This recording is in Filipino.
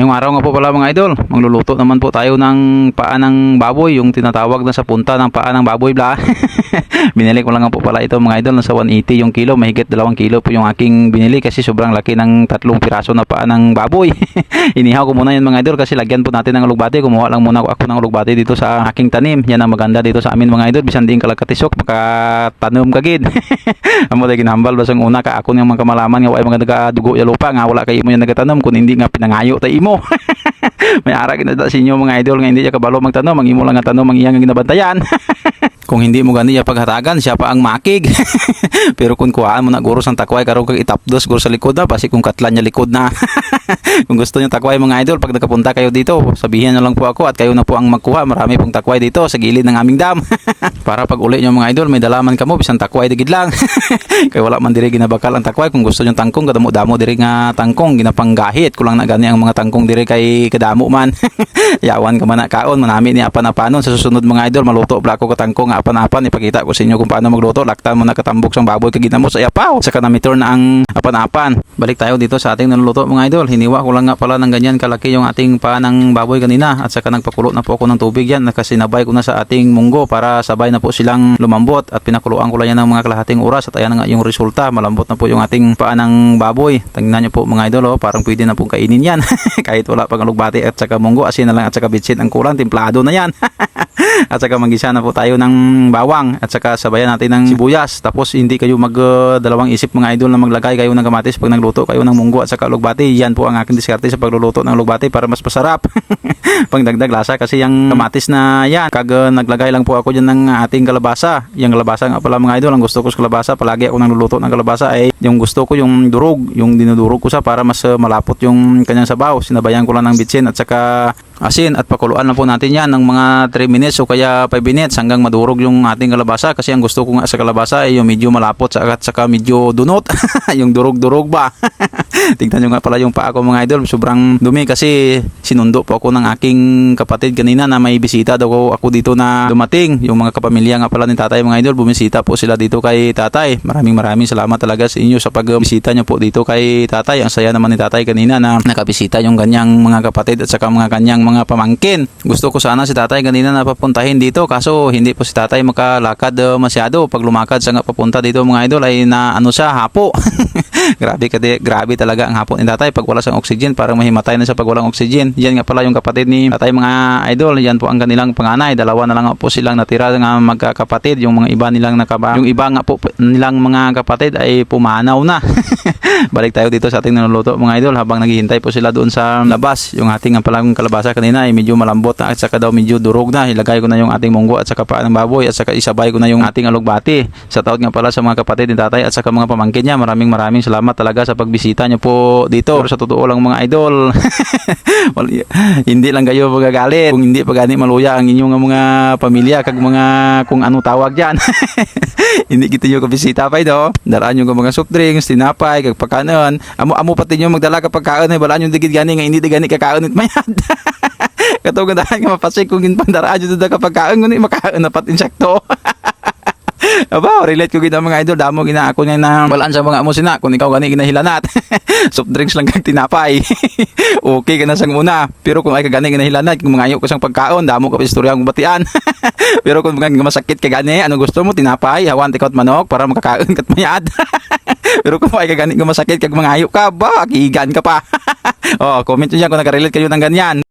Ngayong araw nga po pala mga idol, magluluto naman po tayo ng paa ng baboy, yung tinatawag na sa punta ng paa ng baboy bla. binili ko lang po pala ito mga idol, nasa 180 yung kilo, mahigit 2 kilo po yung aking binili kasi sobrang laki ng tatlong piraso na paa ng baboy. Inihaw ko muna yan mga idol kasi lagyan po natin ng alugbati, kumuha lang muna ako ng alugbati dito sa aking tanim. Yan ang maganda dito sa amin mga idol, bisan din kalakatisok, makatanom kagid. Amo dahil ginambal basang una ka ako yung mga nga way mga nagadugo ya lupa nga wala kay imo yung nagatanom kun hindi nga pinangayo ta imo. May ara kinada sa inyo mga idol nga hindi ya kabalo magtanom, ang imo lang nga tanom ang iyang nga ginabantayan. kung hindi mo gani ya paghatagan siya pa ang makig. Pero kung kuhaan mo na guro sang takway karon kag itapdos guro sa likod na basi kung katlan niya likod na. Kung gusto niyo takway mga idol pag nakapunta kayo dito sabihin niyo lang po ako at kayo na po ang magkuha. Marami pong takway dito sa gilid ng aming dam. Para pag uli niyo mga idol may dalaman kamo bisan takway digid lang. Kay wala man diri ginabakal ang takway. Kung gusto niyo tangkong kadamo-damo diri nga tangkong ginapanggahit kulang na gani ang mga tangkong diri kay kadamo man. Yawan ka man na kaon manami ni apan-apanon sa susunod mga idol maluto bla ko katangkong apan-apan ipakita ko sa inyo kung paano magluto. Laktan mo na katambok sang baboy kag ginamos sa yapaw sa kanamitor na ang apan-apan. Balik tayo dito sa ating naluluto mga idol. Hiniwa ko lang nga pala ng ganyan kalaki yung ating paa ng baboy kanina. At saka nagpakulo na po ako ng tubig yan. Nakasinabay ko na sa ating munggo para sabay na po silang lumambot. At pinakuluan ko lang yan ng mga kalahating oras. At ayan nga yung resulta. Malambot na po yung ating paa ng baboy. Tingnan nyo po mga idol oh, parang pwede na pong kainin yan. Kahit wala pang alugbati at saka munggo asin na lang at saka bitsin ang kulang. Timplado na yan at saka magisa na po tayo ng bawang. At saka sabayan natin ng sibuyas. Tapos hindi kayo mag uh, isip mga idol na maglagay kayo ng kamatis pag nagluto kayo ng munggo at saka lugbati. Yan po ang aking diskarte sa pagluluto ng lugbati para mas masarap pangdagdag lasa. Kasi yung kamatis na yan kag uh, naglagay lang po ako dyan ng ating kalabasa yung kalabasa nga pala mga idol ang gusto ko sa kalabasa palagi ako nagluluto ng kalabasa ay yung gusto ko yung durog yung dinudurog ko sa para mas uh, malapot yung kanyang sabaw. Sinabayan ko lang ng bitsin at saka asin at pakuluan lang po natin yan ng mga 3 minutes o kaya 5 minutes hanggang madurog yung ating kalabasa kasi ang gusto ko nga sa kalabasa ay yung medyo malapot sa- at saka medyo dunot. Yung durog-durog ba? Tingnan nyo nga pala yung paa ko mga idol. Sobrang dumi kasi sinundo po ako ng aking kapatid kanina na may bisita daw ako dito na dumating. Yung mga kapamilya nga pala ni tatay mga idol bumisita po sila dito kay tatay. Maraming maraming salamat talaga sa inyo sa pagbisita nyo po dito kay tatay. Ang saya naman ni tatay kanina na nakabisita yung ganyang mga kapatid at saka mga kanyang mga pamangkin. Gusto ko sana si tatay kanina na papuntahin dito. Kaso hindi po si tatay makalakad uh, masyado. Pag lumakad sa nga papunta dito mga idol ay na ano siya hapo. Grabe kadi grabe talaga ang hapon ni tatay pag wala siyang oxygen. Parang mahimatay na siya pag walang oxygen. Yan nga pala yung kapatid ni tatay mga idol. Yan po ang kanilang panganay. Dalawa na lang po silang natira nga magkakapatid. Yung mga iba nilang nakaba yung iba nga po nilang mga kapatid ay pumanaw na. Balik tayo dito sa ating niluluto mga idol. Habang naghihintay po sila doon sa labas yung ating nga palang kalabasa kanina ay medyo malambot na at saka daw medyo durog na ilagay ko na yung ating munggo at saka paa ng baboy at saka isabay ko na yung ating alugbati. Sa taot nga pala sa mga kapatid ni tatay at saka mga pamangkin niya maraming maraming salamat talaga sa pagbisita niyo po dito. Pero sa totoo lang mga idol hindi lang kayo magagalit. Kung hindi pa gani maluya ang inyong mga pamilya kag mga kung ano tawag diyan hindi kita nyo kabisita pa ito daraan ka mga soft drinks tinapay kag pagkanon amo amo pati nyo magdala ka pagkaon ay balaan nyo digid gani nga hindi di gani kakaon it mayad katong gandahan nga mapasik kung ginpandaraan nyo doon ka pagkaon ngunit makaon na pati insekto Aba, relate ko gina mga idol, damo gina ako niya na walaan sa mga amo sina kung ikaw gani ginahilanat. Soft drinks lang kag tinapay. okay ka na sang una. Pero kung ay ka gani ginahilanat, kung mangayo ko sang pagkaon, damo ka istorya ang batian. Pero kung mga masakit ka gani, ano gusto mo tinapay, hawan tikot manok para makakaon kat mayad. Pero kung ay ka gani nga masakit kag mangayo ka, ba, kigan ka pa. oh, comment niyo kung nakarelate kayo ng ganyan.